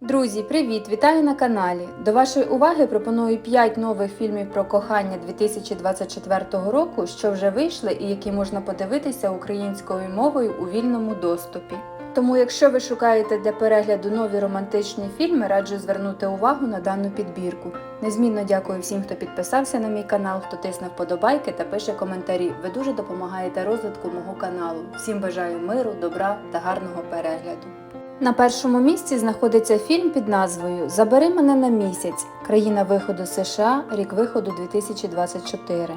Друзі, привіт! Вітаю на каналі. До вашої уваги пропоную 5 нових фільмів про кохання 2024 року, що вже вийшли і які можна подивитися українською мовою у вільному доступі. Тому, якщо ви шукаєте для перегляду нові романтичні фільми, раджу звернути увагу на дану підбірку. Незмінно дякую всім, хто підписався на мій канал, хто тисне вподобайки та пише коментарі. Ви дуже допомагаєте розвитку мого каналу. Всім бажаю миру, добра та гарного перегляду. На першому місці знаходиться фільм під назвою Забери мене на місяць. Країна виходу США, рік виходу 2024.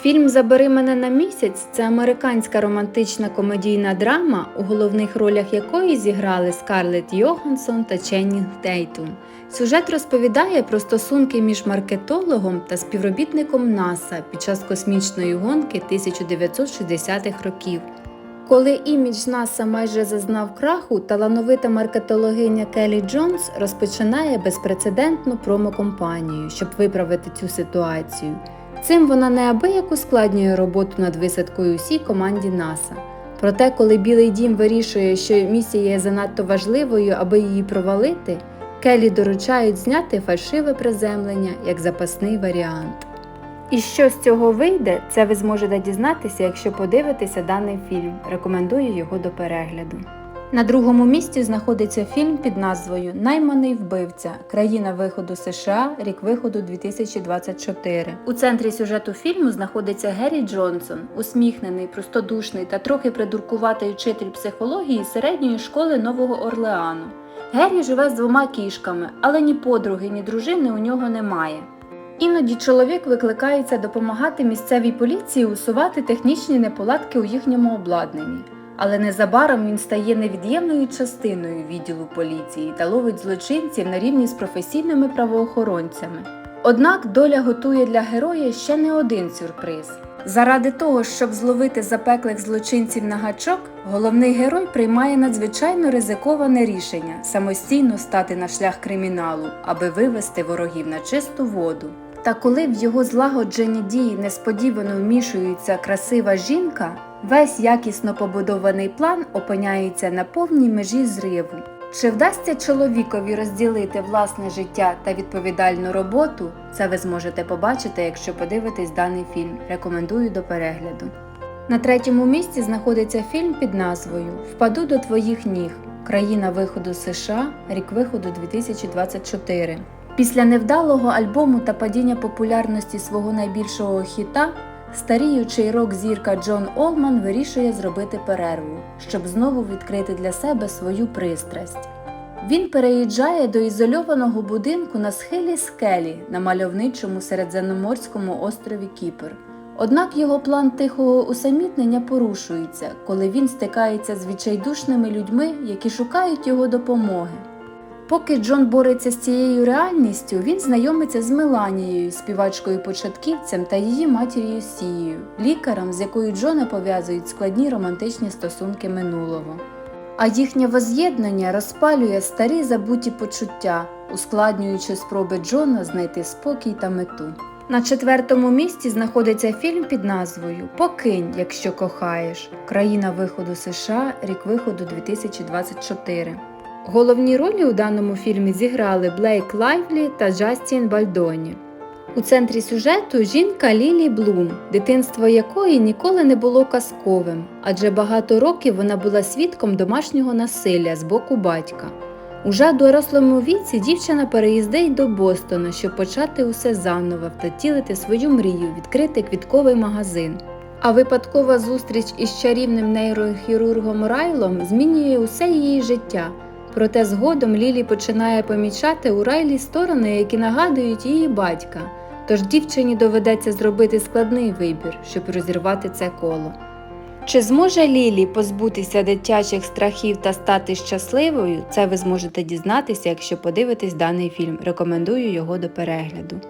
Фільм Забери мене на місяць це американська романтична комедійна драма, у головних ролях якої зіграли Скарлетт Йоханссон та Ченнінг Тейтум. Сюжет розповідає про стосунки між маркетологом та співробітником НАСА під час космічної гонки 1960-х років. Коли імідж НАСА майже зазнав краху, талановита маркетологиня Келі Джонс розпочинає безпрецедентну промокомпанію, щоб виправити цю ситуацію. Цим вона неабияк ускладнює роботу над висадкою усій команді НАСА. Проте, коли Білий дім вирішує, що місія є занадто важливою, аби її провалити, Келі доручають зняти фальшиве приземлення як запасний варіант. І що з цього вийде, це ви зможете дізнатися, якщо подивитеся даний фільм. Рекомендую його до перегляду. На другому місці знаходиться фільм під назвою Найманий вбивця. Країна виходу США, рік виходу 2024. У центрі сюжету фільму знаходиться Геррі Джонсон, усміхнений, простодушний та трохи придуркуватий вчитель психології середньої школи Нового Орлеану. Геррі живе з двома кішками, але ні подруги, ні дружини у нього немає. Іноді чоловік викликається допомагати місцевій поліції усувати технічні неполадки у їхньому обладнанні. Але незабаром він стає невід'ємною частиною відділу поліції та ловить злочинців на рівні з професійними правоохоронцями. Однак доля готує для героя ще не один сюрприз. Заради того, щоб зловити запеклих злочинців на гачок, головний герой приймає надзвичайно ризиковане рішення самостійно стати на шлях криміналу, аби вивести ворогів на чисту воду. Та коли в його злагоджені дії несподівано вмішується красива жінка, весь якісно побудований план опиняється на повній межі зриву. Чи вдасться чоловікові розділити власне життя та відповідальну роботу? Це ви зможете побачити, якщо подивитесь даний фільм. Рекомендую до перегляду. На третьому місці знаходиться фільм під назвою Впаду до твоїх ніг. Країна виходу США, рік виходу 2024. Після невдалого альбому та падіння популярності свого найбільшого хіта, старіючий рок-зірка Джон Олман вирішує зробити перерву, щоб знову відкрити для себе свою пристрасть. Він переїжджає до ізольованого будинку на схилі скелі на мальовничому середземноморському острові Кіпр. Однак його план тихого усамітнення порушується, коли він стикається з відчайдушними людьми, які шукають його допомоги. Поки Джон бореться з цією реальністю, він знайомиться з Меланією, співачкою-початківцем та її матір'ю Сією, лікарем, з якою Джона пов'язують складні романтичні стосунки минулого. А їхнє воз'єднання розпалює старі забуті почуття, ускладнюючи спроби Джона знайти спокій та мету. На четвертому місці знаходиться фільм під назвою Покинь, якщо кохаєш. Країна виходу США, рік виходу 2024. Головні ролі у даному фільмі зіграли Блейк Лайвлі та Джастін Бальдоні. У центрі сюжету жінка Лілі Блум, дитинство якої ніколи не було казковим, адже багато років вона була свідком домашнього насилля з боку батька. Уже в дорослому віці дівчина переїздить до Бостона, щоб почати усе заново, втілити свою мрію, відкрити квітковий магазин. А випадкова зустріч із чарівним нейрохірургом Райлом змінює усе її життя. Проте згодом Лілі починає помічати у Райлі сторони, які нагадують її батька. Тож дівчині доведеться зробити складний вибір, щоб розірвати це коло. Чи зможе Лілі позбутися дитячих страхів та стати щасливою? Це ви зможете дізнатися, якщо подивитесь даний фільм. Рекомендую його до перегляду.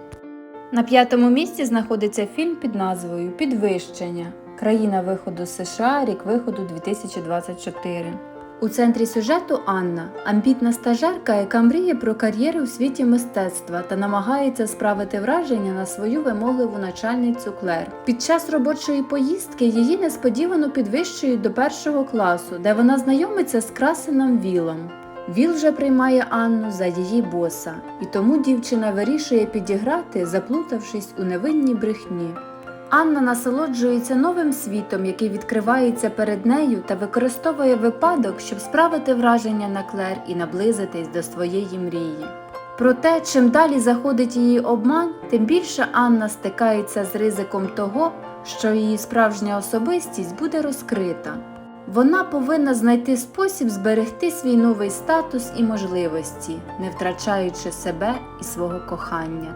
На п'ятому місці знаходиться фільм під назвою Підвищення. Країна виходу США, рік виходу 2024. У центрі сюжету Анна амбітна стажерка, яка мріє про кар'єру у світі мистецтва та намагається справити враження на свою вимогливу начальницю Клер. Під час робочої поїздки її несподівано підвищують до першого класу, де вона знайомиться з красеном Вілом. Віл же приймає Анну за її боса, і тому дівчина вирішує підіграти, заплутавшись у невинній брехні. Анна насолоджується новим світом, який відкривається перед нею, та використовує випадок, щоб справити враження на Клер і наблизитись до своєї мрії. Проте, чим далі заходить її обман, тим більше Анна стикається з ризиком того, що її справжня особистість буде розкрита. Вона повинна знайти спосіб зберегти свій новий статус і можливості, не втрачаючи себе і свого кохання.